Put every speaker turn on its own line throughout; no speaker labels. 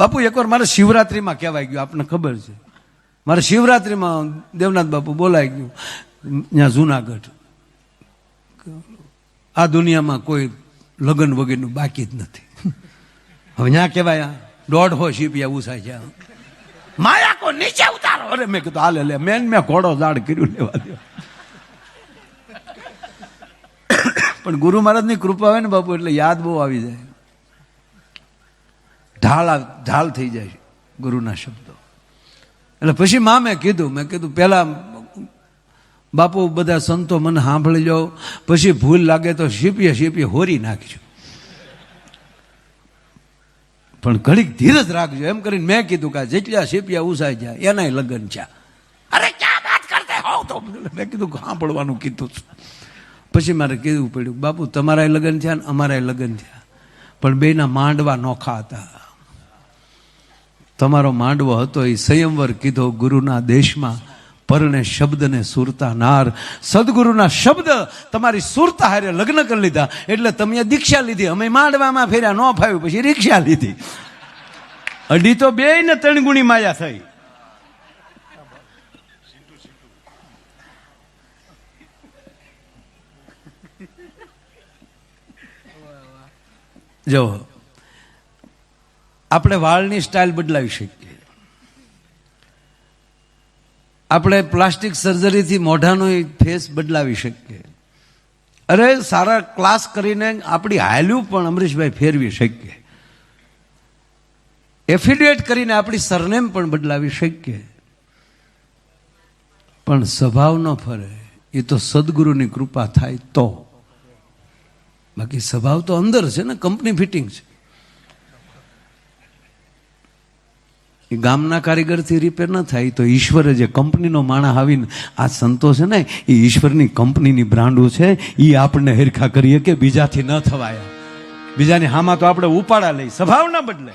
બાપુ, એકવાર મારે શિવરાત્રિમાં કહેવાય ગયું આપણને ખબર છે. મારે શિવરાત્રિમાં દેવનાથ બાપુ બોલાઈ ગયું ત્યાં જુનાગઢ. આ દુનિયામાં કોઈ લગ્ન વગેરેનું બાકી જ નથી. હવે ત્યાં કહેવાય આ દોઢ હો શીપિયા ઉસાય છે. માયા કો નીચે ઉતારો. અરે, મેં કીધું, હાલે, લે મેન મેં ઘોડો ઝાડ કર્યું, લેવા દો. પણ ગુરુ મહારાજની કૃપા હોય ને બાપુ, એટલે યાદ બહુ આવી જાય. ઢાળ ઢાળ થઈ જાય ગુરુના શબ્દો. એટલે પછી મા મેં કીધું મેં કીધું, પહેલાં બાપુ, બધા સંતો મને સાંભળી જાઓ પછી ભૂલ લાગે તો શીપીએ શીપીએ હોરી નાખજો. પણ ઘડીક ધીરજ રાખજો. એમ કરીને મેં કીધું કે જેટલા શીપિયા ઉસાઈ જાય એનાય લગ્ન છે. અરે ક્યાં વાત કરતે હોવ તો? મેં કીધું સાંભળવાનું કીધું પછી મારે કીધું પડ્યું, બાપુ, તમારાય લગ્ન થયા ને અમારાય લગ્ન થયા, પણ બેના માંડવા નોખા હતા. તમારો માંડવો હતો એ સંયમવર કીધો, ગુરુના દેશમાં પરણે શબ્દને સુરતા નાર. સદગુરુના શબ્દ તમારી સુરતા હારે લગ્ન કરી લીધા. એટલે તમે દીક્ષા લીધી. અમે માંડવામાં ફેર્યા, ન ફાવ્યું પછી રિક્ષા લીધી. અઢી તો બે ને ત્રણ ગુણી માયા થઈ. જો આપણે વાળની સ્ટાઇલ બદલાવી શકીએ. આપણે પ્લાસ્ટિક સર્જરીથી મોઢાનો ફેસ બદલાવી શકીએ. અરે સારા ક્લાસ કરીને આપણી હાલ્યું પણ અમરીશભાઈ ફેરવી શકીએ. એફિડેટ કરીને આપણી સરનેમ પણ બદલાવી શકીએ. પણ સ્વભાવ ન ફરે. એ તો સદગુરુની કૃપા થાય તો. બાકી સ્વભાવ તો અંદર છે ને કંપની ફિટિંગ છે. એ ગામના કારીગરથી રિપેર ન થાય, તો ઈશ્વરે જે કંપનીનો માણસ આવીને આ સંતો છે ને, એ ઈશ્વરની કંપનીની બ્રાન્ડો છે એ આપણને હેરખા કરીએ કે બીજાથી ન થવાય. બીજાની હામાં તો આપણે ઉપાડા લઈ સ્વભાવ ના બદલે.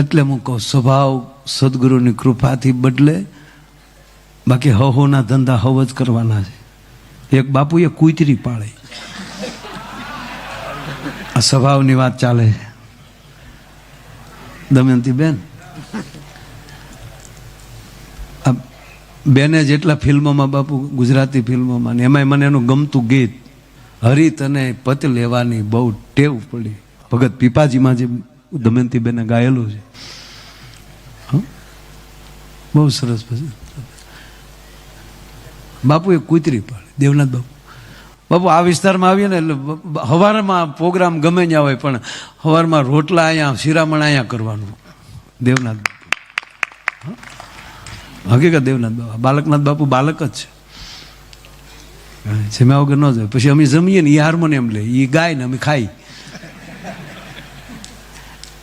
એટલે હું કહું, સ્વભાવ સદગુરુની કૃપાથી બદલે, બાકી હહોના ધંધા હવ જ કરવાના છે. એક બાપુએ કૂતરી પાડે આ સ્વભાવની વાત ચાલે છે. દમયંતી બેન. બેને જેટલા ફિલ્મોમાં બાપુ, ગુજરાતી ફિલ્મોમાં ને એમાંય મને એનું ગમતું ગીત, હરિત અને પત લેવાની બહુ ટેવ પડી. ભગત પીપાજીમાં જે દમયંતી બેને ગાયેલું છે? બહુ સરસ પછી. બાપુ એ કૂતરી પાડી, દેવનાથ બાપુ. બાપુ, આ વિસ્તારમાં આવીએ ને એટલે હવારમાં પ્રોગ્રામ ગમે ત્યાં હોય, પણ હવારમાં રોટલા અહીંયા, શિરામણ અહીંયા કરવાનું. દેવનાથ? હકીકત દેવનાથ બાપુ. બાલકનાથ બાપુ બાલક જ છે. જમ્યા વગર ન જાય. પછી અમે જમીએ ને એ હાર્મોનિયમ લે. એ ગાય ને અમે ખાઈ.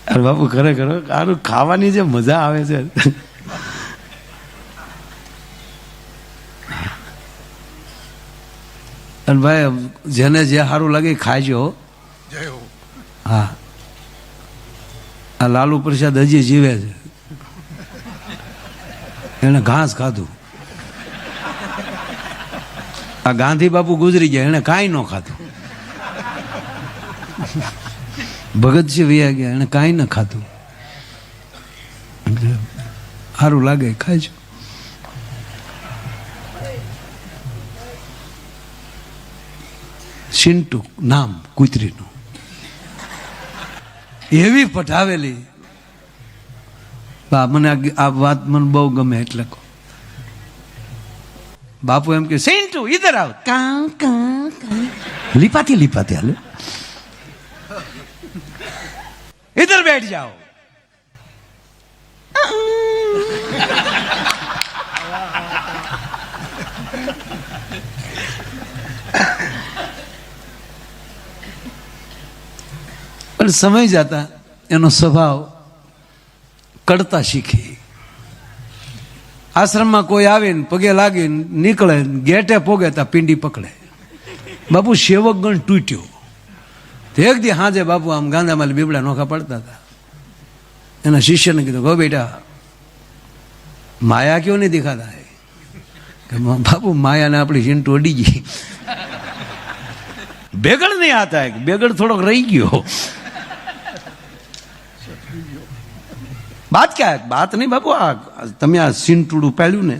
અરે બાપુ, ખરેખર આનું ખાવાની જે મજા આવે છે. અને ભાઈ જેને જે સારું લાગે ખાજો. હા. આ લાલુ પ્રસાદ હજી જીવે છે. એને ઘાસ ખાધું. આ ગાંધી બાપુ ગુજરી ગયા એને કાંઈ ન ખાધું. ભગતસિંહ વૈયા ગયા એને કાંઈ ન ખાધું. સારું લાગે ખાજો. સિન્ટુ નામ, કૂતરીનું. એવી પઠાવેલી. બા, મને આ વાત મને બહુ ગમે એટલે કહો. બાપુ એમ કે સિન્ટુ ઇધર આવ. કાં કાં કાં. લીપાતી લીપાતી હાલે. ઇધર બેઠ જાઓ. પણ સમય જતા એનો સ્વભાવ કડતા શીખી. આશ્રમમાં કોઈ આવીને પગે લાગીને નીકળે ગેટે પોગે ત્યાં પિંડી પકડે. બાપુ સેવકગણ તૂટ્યો. તો એક દી હાજે બાપુ આમ ગાંધામાં બીબડા નોખા પડતા હતા એના શિષ્યને કીધું, ગો બેટા, માયા કયો નહીં દેખાતા? હે બાપુ, માયાને આપણી ચીંટુ અડી ગઈ. બેગડ નહીં આતા હે બેગડ થોડોક રહી ગયો. બાત ક્યાં? બાત નહીં બાપુ, આ તમે આ સીનટુડું પાડ્યું ને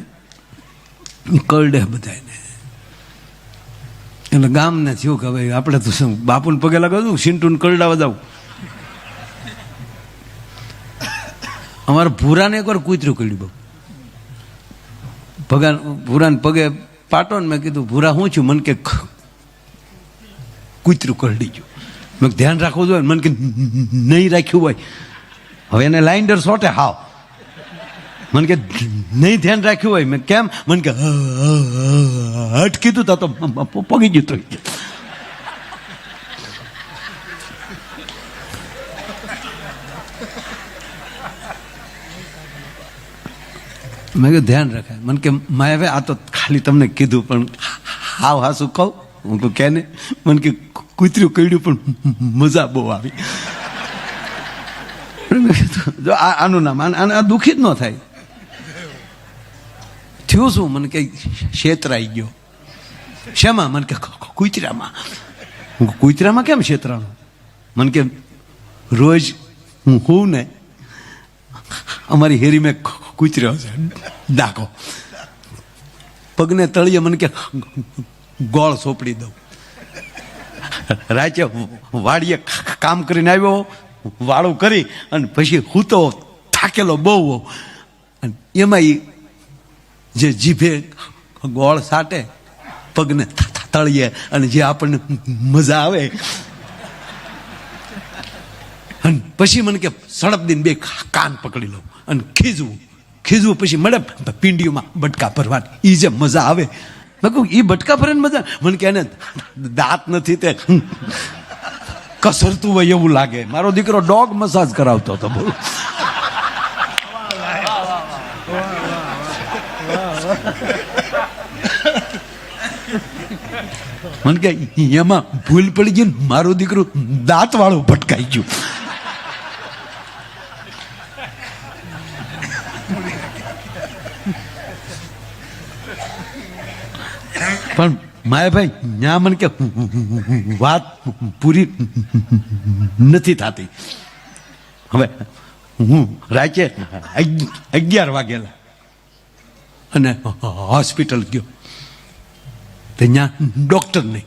કરડે બધાને એટલે ગામને થયું કે ભાઈ આપણે તો બાપુને પગે લગાવું સીનટુને કરડાવા જાવ અમારા ભૂરાને એકવાર કૂતરું કર્યું બાપુ. ભગવાન, ભૂરાને પગે પાટો ને મેં કીધું, ભૂરા, હું છું? મન કે કૂતરું કરડી ગયું. મેં ધ્યાન રાખવું જોઈએ. મને કે નહીં રાખ્યું હોય. હવે એને લાઇન્ડર સોટે, હાવ. મને કે, નહીં ધ્યાન રાખ્યું હોય. મેં કેમ? મને કે હટ કીધું તા પગી ગયું તો. મેં કહ્યું ધ્યાન રખાય મને કે મેં હવે આ તો ખાલી તમને કીધું, પણ હાવ હાસું કહું. હું કહું કે મને કે કૂતર્યું કર્યું પણ મજા બહુ આવી. જો આનું નામ, આને આ દુઃખી જ ન થાય. થયું શું? મને કે છેતરાઈ ગયો. શેમાં? મને કે કુતરામાં. હું કુતરામાં કેમ છેતરાણું મને કે રોજ હું હોઉં ને, અમારી હેરી મેં કૂતર્યો છે. ડાકો પગને તળીએ મને કે ગોળ સોપડી દઉં. રાચે વાડીએ કામ કરીને આવ્યો. વાળું કરી અને પછી હું તો થાકેલો બહુ. અને એમાં એ જે જીભે ગોળ સાટે, પગને થ- અને જે આપણને મજા આવે. અને પછી મને કે સડપ દિન બે કાન પકડી લઉં અને ખીજવું. ખીજવું પછી મળે પિંડીઓમાં બટકા ભરવાની. એ જે મજા આવે. મેં કહું એ બટકા ભરવાની મજા મને કે એને દાંત નથી તે. કસરતું હોય એવું લાગે. મારો દીકરો ડોગ મસાજ કરાવતો હતો. બોલો. મને કે એમાં ભૂલ પડી ગઈ ને મારું દીકરું દાંત વાળું ભટકાઈ ગયું. પણ માયાભાઈ ત્યાં મને કે વાત પૂરી નથી થતી. હવે હું રાચે અગિયાર વાગેલા અને હોસ્પિટલ ગયો. ત્યાં ડોક્ટર નહીં.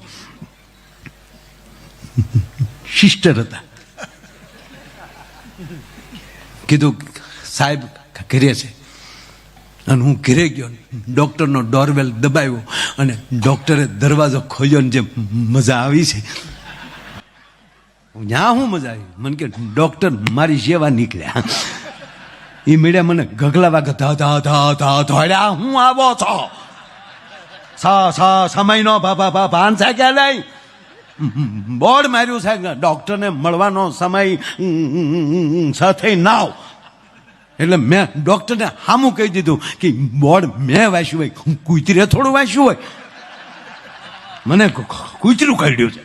સિસ્ટર હતા. કીધું, સાહેબ, ઘરે છે. અને હું ઘરે ગયો ડૉક્ટરનો ડોરવેલ દબાવ્યો. અને ડૉક્ટરે દરવાજો ખોલ્યો ને જે મજા આવી છે. ત્યાં હું મજા આવી? મને કે ડૉક્ટર મારી સેવા નીકળ્યા. એ મેળ્યા મને ગગલા વાગે ધા ધા ધા ધા ધોડ્યા હું આવો છો? સ સ સમયનો ભા ભા ભાન છે કે નહીં? બોર્ડ માર્યું છે ડૉક્ટરને મળવાનો સમય સાથે નાવ. એટલે મેં ડૉક્ટરને હામું કહી દીધું કે બોર્ડ મેં વાંચ્યું હોય, હું કૂતરે થોડું વાંચ્યું હોય. મને કૂતરું કાઢ્યું છે.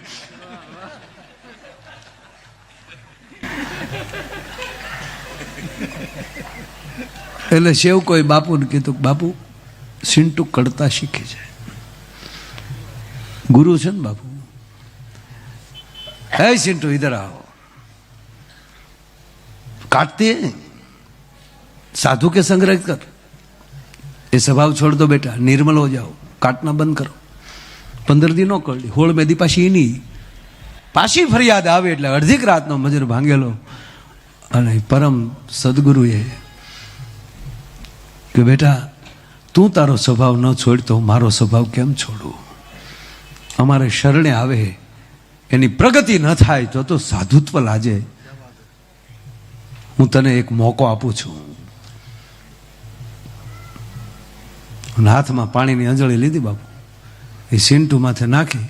એટલે શેવ કોઈ બાપુને કીધું બાપુ સિન્ટુ કડતા શીખે છે ગુરુ છે ને બાપુ? હે સિન્ટુ ઇધર આવો. કાટતી साधु के संग रह कर ये स्वभाव छोड़ दो बेटा निर्मल हो जाओ काटना बंद करो પંદર દી નો કરડી હોળ મેદી પાછી એની પાછી ફરિયાદ આવે એટલે અડધીક રાતનો મજર ભાંગેલો અને પરમ સદગુરુએ કે બેટા તું તારો સ્વભાવ ન છોડતો મારો સ્વભાવ કેમ છોડું અમારે શરણે આવે એની પ્રગતિ ન થાય તો તો સાધુત્વ લાજે હું તને એક મોકો આપું છું અને હાથમાં પાણીની અંજળી લીધી બાપુ. એ સીંટુ માથે નાખી,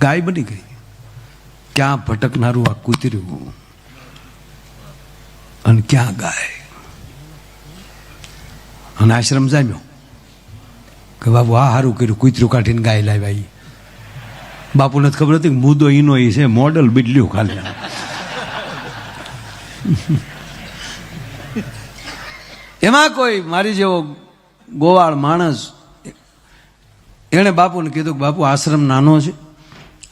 ગાય બની ગઈ. ક્યાં ભટકનારું આ કૂતર્યું? અને ક્યાં ગાય? અને આશ્રમ જામ્યો. કે બાપુ, આ સારું કર્યું, કૂતરું કાઢીને ગાય લાવ્યા એ બાપુને ખબર હતી કે મુદ્દો ઈનો એ છે, મોડલ બદલ્યું ખાલી. એમાં કોઈ મારી જેવો ગોવાળ માણસ, એણે બાપુને કીધું કે બાપુ, આશ્રમ નાનો છે.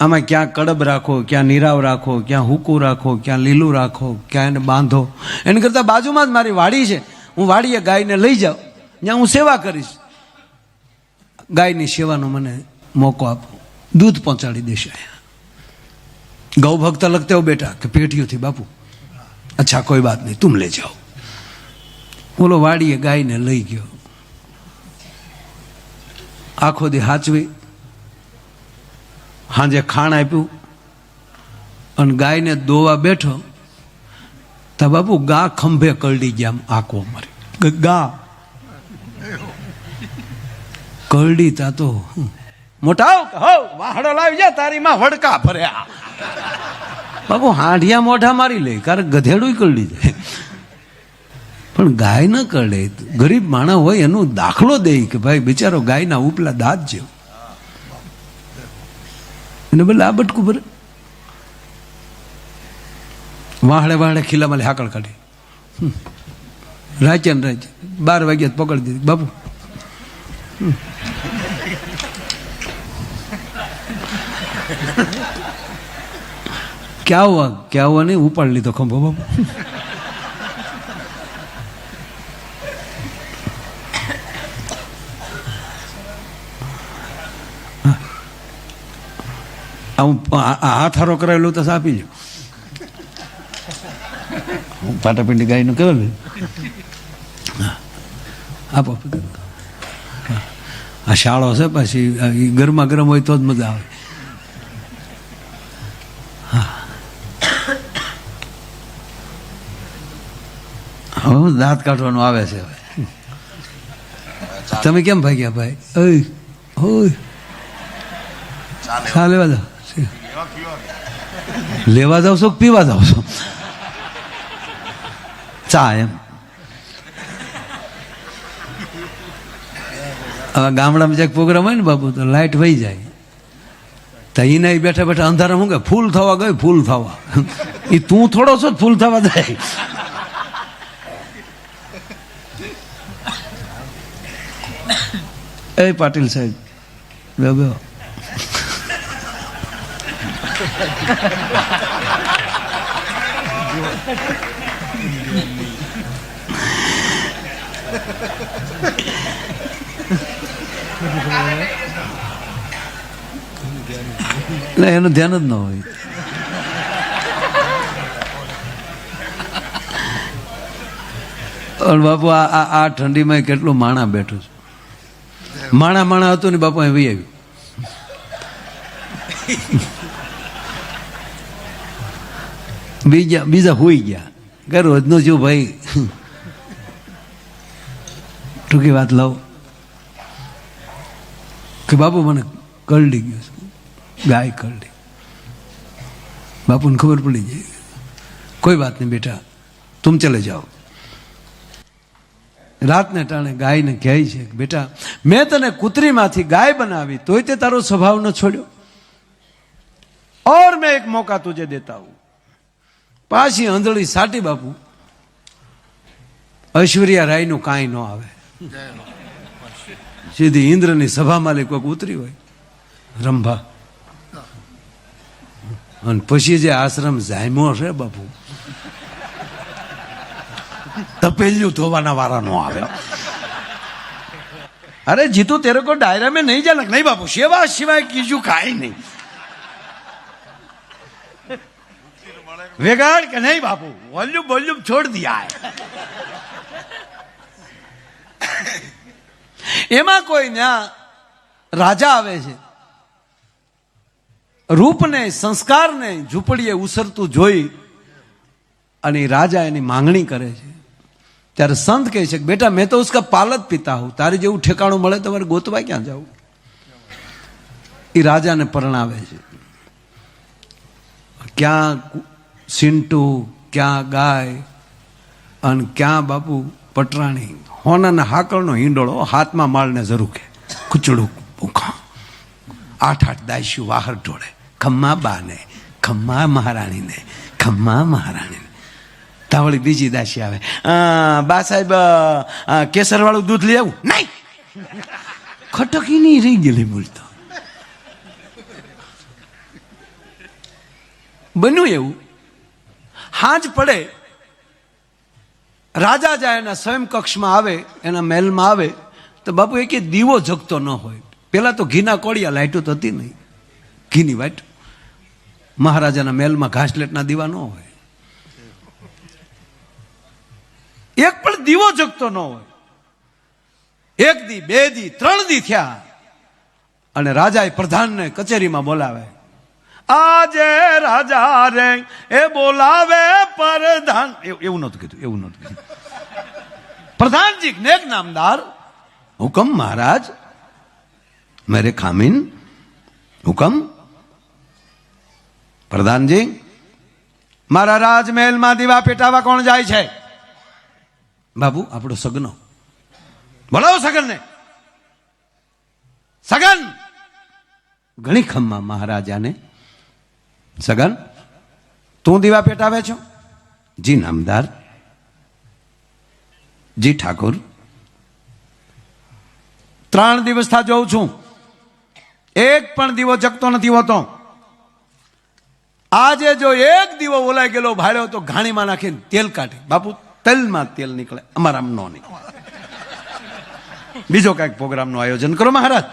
આમાં ક્યાં કડબ રાખો, ક્યાં નીરાવ રાખો, ક્યાં હુકું રાખો, ક્યાં લીલું રાખો, ક્યાં એને બાંધો. એને કરતાં બાજુમાં જ મારી વાડી છે. હું વાડીએ ગાયને લઈ જાઉં જ્યાં હું સેવા કરીશ. ગાયની સેવાનો મને મોકો આપો. દૂધ પહોંચાડી દેશે અહીંયા. ગૌભક્ત લગતે હો બેટા કે પેટીઓથી, બાપુ, અચ્છા, કોઈ વાત નહીં, તું લે જાઓ. ઓલો વાડીએ ગાયને લઈ ગયો. આખો દી હાચવી સાંજે ખાણ આપ્યું અને ગાયને દોવા બેઠો. તો બાપુ ગા ખંભે કરડી ગયા આંકો મરી ગા કરડી તા તો મોટા હવ વાહડો લાવી જા તારી માં વડકા ભર્યા. બાપુ હાંઢિયા મોઢા મારી લે કારણ ગધેડું કરડી જાય. પણ ગાય ન કરડે. ગરીબ માણસ હોય એનો દાખલો દે કે ભાઈ બિચારો ગાયના ઉપલા દાંત જેવો. એને બોલે આ બટકું ભરે. વાહડે વાહડે ખીલામાં હાકળ કાઢી. ને રાચે બાર વાગ્યા પકડી દીધી. બાપુ. ક્યાં હોવા? ક્યાં હોવા નહીં? ઉપાડ લીધો ખંભો બાપુ. હું હાથ હારો કરાવેલું તો આપી જો પાટાપિંડી ગાયનું કેવું આપો. આ શાળો છે પછી ગરમા ગરમ હોય તો જ મજા આવે. હા. દાંત કાઢવાનું આવે છે હવે. તમે કેમ ભાગ્યા ભાઈ? ઓય ઓય. ચાલે. જાઓ લેવા જાવ છો પીવા જાવ છો? ચા એમ. હવે ગામડામાં જ્યાંક પ્રોગ્રામ હોય ને બાબુ, તો લાઇટ વહી જાય. તો એને બેઠા બેઠા અંધારા શું કે ફૂલ થવા ગયો, ફૂલ થવા. એ તું થોડો છો ફૂલ થવા જાય. એ પાટીલ સાહેબ બે ના એનું ધ્યાન જ ન હોય. પણ બાપુ આ આ ઠંડીમાં કેટલું માણા બેઠું છે. માણા માણા હતું ને બાપુ, અહીં વહી આવ્યું. બીજા બીજા હોઈ ગયા. કે રોજનો છું ભાઈ. ટૂંકી વાત લાવ. કે બાપુ મને કરડી ગયો છે. ગાય કરડી. બાપુને ખબર પડી જાય કોઈ વાત નહીં બેટા. તું ચલે જાઓ. રાતને ટાણે ગાયને કહે છે બેટા, મેં તને કૂતરીમાંથી ગાય બનાવી, તોય તે તારો સ્વભાવ ન છોડ્યો. ઓર મેં એક મોકા તુજે દેતા હું. પાછી આંધળી સાટી બાપુ. ઐશ્વર્યા રાયનું કાંઈ ન આવે. સીધી ઇન્દ્રની સભા લઈ કોઈક ઉતરી હોય. રંભા. અને પછી જે આશ્રમ જામ્યો છે બાપુ, તપેલ્યું ધોવાના વારા નો આવે. અરે જીતુ, તેરે કોઈ ડાયરા મેં નહીં જાલક નહીં બાપુ, સેવા સિવાય કીજું કાંઈ નહીં. वेगाड़ के नहीं बाबू वॉल्यूम वॉल्यूम छोड़ दिया है એમાં કોઈ ન્યા રાજા આવે છે રૂપને સંસ્કારને ઝૂંપડીએ ઉસરતું જોઈ અને એ રાજા એની માંગણી કરે છે ત્યારે સંત કહે છે કે બેટા મેં તો ઉસકા પાલત પીતા હું તારે જેવું ઠેકાણું મળે તમારે ગોતવા ક્યાં જવું એ રાજાને પરણાવે છે ક્યાં સિંટુ ક્યાં ગાય અને ક્યાં બાપુ પટરાણી? હોનાના હાકળનો હિંડોળો હાથમાં માળને ઝરૂકે. કુચડું ભૂખા. આઠ આઠ દાયશું વાહર ઢોળે. ખમ્મા બાને ખમ્મા મહારાણીને ખમ્મા મહારાણીને. તાવળી બીજી દાસી આવે. "અ, બા સાહેબ કેસરવાળું દૂધ લઈ આવું? નહીં. ખટકી નહીં રહી ગયેલી બોલતો બન્યું એવું? હાજ પડે, રાજા જાય એના સ્વયં કક્ષમાં આવે, એના મહેલમાં આવે, તો બાપુ એ દીવો જગતો ન હોય. પેલા તો ઘીના કોળિયા લાઈટો તો હતી નહીં. ઘીની વાઈટ મહારાજાના મહેલમાં ઘાસલેટના દીવા ન હોય. એક પણ દીવો જગતો ન હોય. એક દી, બે દી, ત્રણ દી થયા. અને રાજાએ પ્રધાનને કચેરીમાં બોલાવે આજે રાજા રે એ બોલાવે પ્રધાન. એવું નહોતું કીધું, એવું નહોતું કીધું. પ્રધાનજી નેક નામદાર, હુકમ મહારાજ, મેરે ખામીન, હુકમ. પ્રધાનજી, મારા રાજમહેલમાં દીવા પેટાવા કોણ જાય છે? બાબુ, આપણો સગનો. બોલાવો સગનને. સગન! ઘણી ખમ્મા મહારાજાને. સગન, તું દીવા પેટાવે છો? જી, નામદાર. જી, ઠાકોર. ત્રણ દિવસથી જોઉં છું. એક પણ દીવો જગતો નથી હોતો. આજે જો એક દીવો ઓલાઈ ગયેલો ભાડ્યો તો ઘાણીમાં નાખીને તેલ કાઢે. બાપુ, તેલમાં તેલ નીકળે. અમારામાં નો નીકળે. બીજો કંઈક પ્રોગ્રામનું આયોજન કરો, મહારાજ.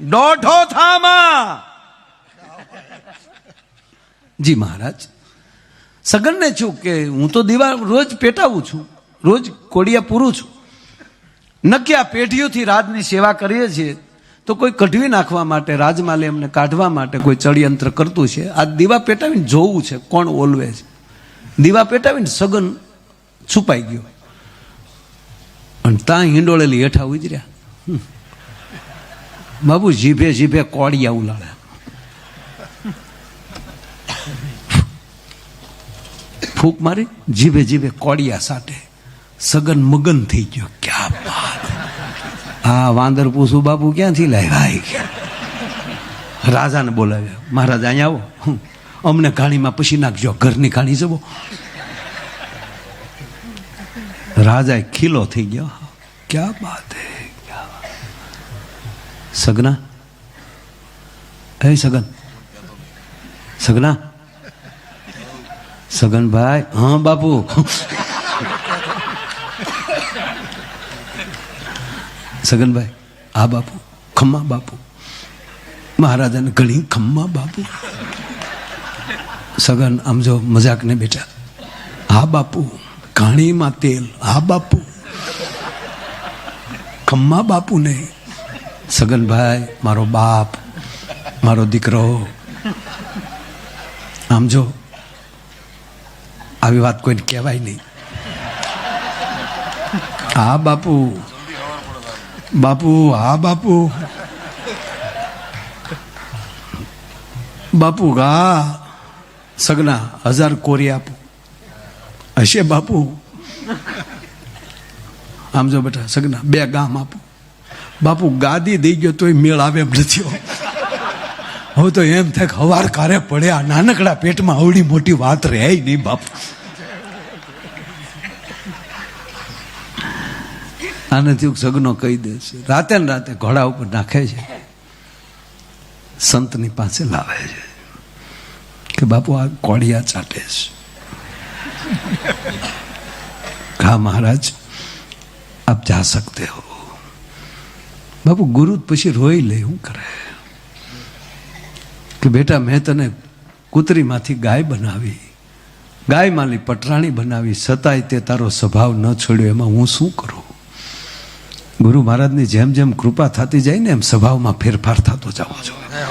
દોઢો થામાં. જી મહારાજ. સગનને છું કે હું તો દીવા રોજ પેટાવું છું. રોજ કોડિયા પૂરું છું. નક્કી આ પેઢીઓથી રાજની સેવા કરીએ છીએ તો કોઈ કઢવી નાખવા માટે, રાજમાલે એમને કાઢવા માટે કોઈ ચડયંત્ર કરતું છે. આ દીવા પેટાવીને જોવું છે કોણ ઓલવે છે. દીવા પેટાવીને સગન છુપાઈ ગયો. અને ત્યાં હિંડોળેલી હેઠા ઉજર્યા. બાબુ જીભે જીભે કોડિયા ઉલાળ્યા. ફૂંક મારી, જીભે જીભે કોડિયા સાટે સગન મગન થઈ ગયો. ક્યાં વાત હા, વાંદર પૂછું, બાપુ, ક્યાંથી લાવ્યા. રાજાને બોલાવ્યા. મહારાજ અહીંયા આવો. અમને ઘાણીમાં પછી નાખજો. ઘરની ઘાણી જવો રાજા ખીલો થઈ ગયો. ક્યાં બાત હે? સગના. હે સગન. સગના સગનભાઈ હા બાપુ સગનભાઈ આ બાપુ ખમ્મા બાપુ મહારાજાને ઘણી ખમ્મા બાપુ સગન આમ જો મજાક ને બેટા હા બાપુ, ઘાણીમાં તેલ, હા બાપુ. ખમ્મા બાપુ ને સગનભાઈ મારો બાપ, મારો દીકરો. આમ જો આવી વાત કોઈને કહેવાય નહીં. હા, બાપુ. બાપુ, હા, બાપુ. બાપુ ગા સગના, હજાર કોરી આપો. હશે, બાપુ. આમ જો બેટા, સગના, બે ગામ આપો. બાપુ, ગાદી દઈ ગયો તોય મેળ આવે એમ નથી હો. હવે તો એમ થાય હવાર કારે પડે, આ નાનકડા પેટમાં આવડી મોટી વાત રહે નહીં બાપુ. આનાથી સગનો કહી દે છે. રાતે ને રાતે ઘોડા ઉપર નાખે છે. સંતની પાસે લાવે છે. કે બાપુ, આ કોળિયા ચાટે છે. હા, મહારાજ, આપ જા સકતે હો. બાપુ, ગુરુ પછી રોઈ લે, શું કરે? કે બેટા મેં તને કૂતરીમાંથી ગાય બનાવી. ગાય માલી પટરાણી બનાવી છતાંય તે તારો સ્વભાવ ન છોડ્યો, એમાં હું શું કરું? ગુરુ મહારાજની જેમ જેમ કૃપા થતી જાય ને એમ સ્વભાવમાં ફેરફાર થતો જવો જોઈએ.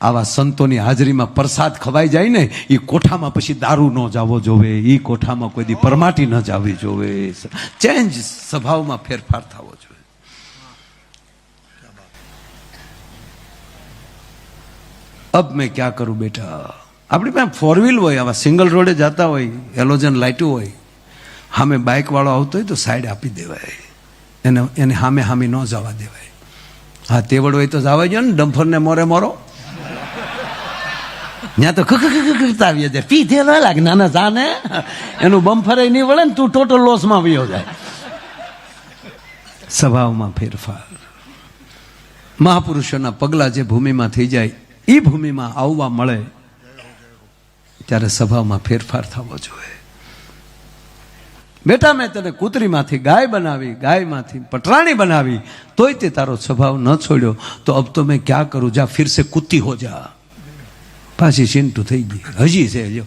આવા સંતોની હાજરીમાં પ્રસાદ ખવાઈ જાય ને એ કોઠામાં પછી દારૂ ન જાવો જોવે એ કોઠામાં કોઈ દી પરમાટી ન જાવી જોવે. ચેન્જ સ્વભાવમાં ફેરફાર થવો જોઈએ. અબ મેં ક્યાં કરું બેટા આપણી પાસે ફોર વ્હીલ હોય, આવા સિંગલ રોડે જતા હોય એલોજન લાઇટું હોય સામે બાઇકવાળો આવતો હોય તો સાઈડ આપી દેવાય. એને એને સામે સામે ન જવા દેવાય. હા, તેવડ હોય તો જવા જો ને, ડમ્ફરને મોરે મોરો. ત્યાં તો કરતા આવીએ જાય પીધે ન લાગે, નાના જાને. એનું બમ્ફરે નહીં વળે ને તું ટોટલ લોસમાં વયો જાય. સ્વભાવમાં ફેરફાર. મહાપુરુષોના પગલાં જે ભૂમિમાં થઈ જાય એ ભૂમિમાં આવવા મળે, ત્યારે સ્વભાવમાં ફેરફાર થવો જોઈએ. બેટા, મેં તને કૂતરીમાંથી ગાય બનાવી, ગાયમાંથી પટરાણી બનાવી, તોય તે તારો સ્વભાવ ન છોડ્યો. તો અબ તો મેં ક્યાં કરું? જા ફિરસે કૂતી હો જા. પાછી ચિંટુ થઈ ગઈ. હજી છે જો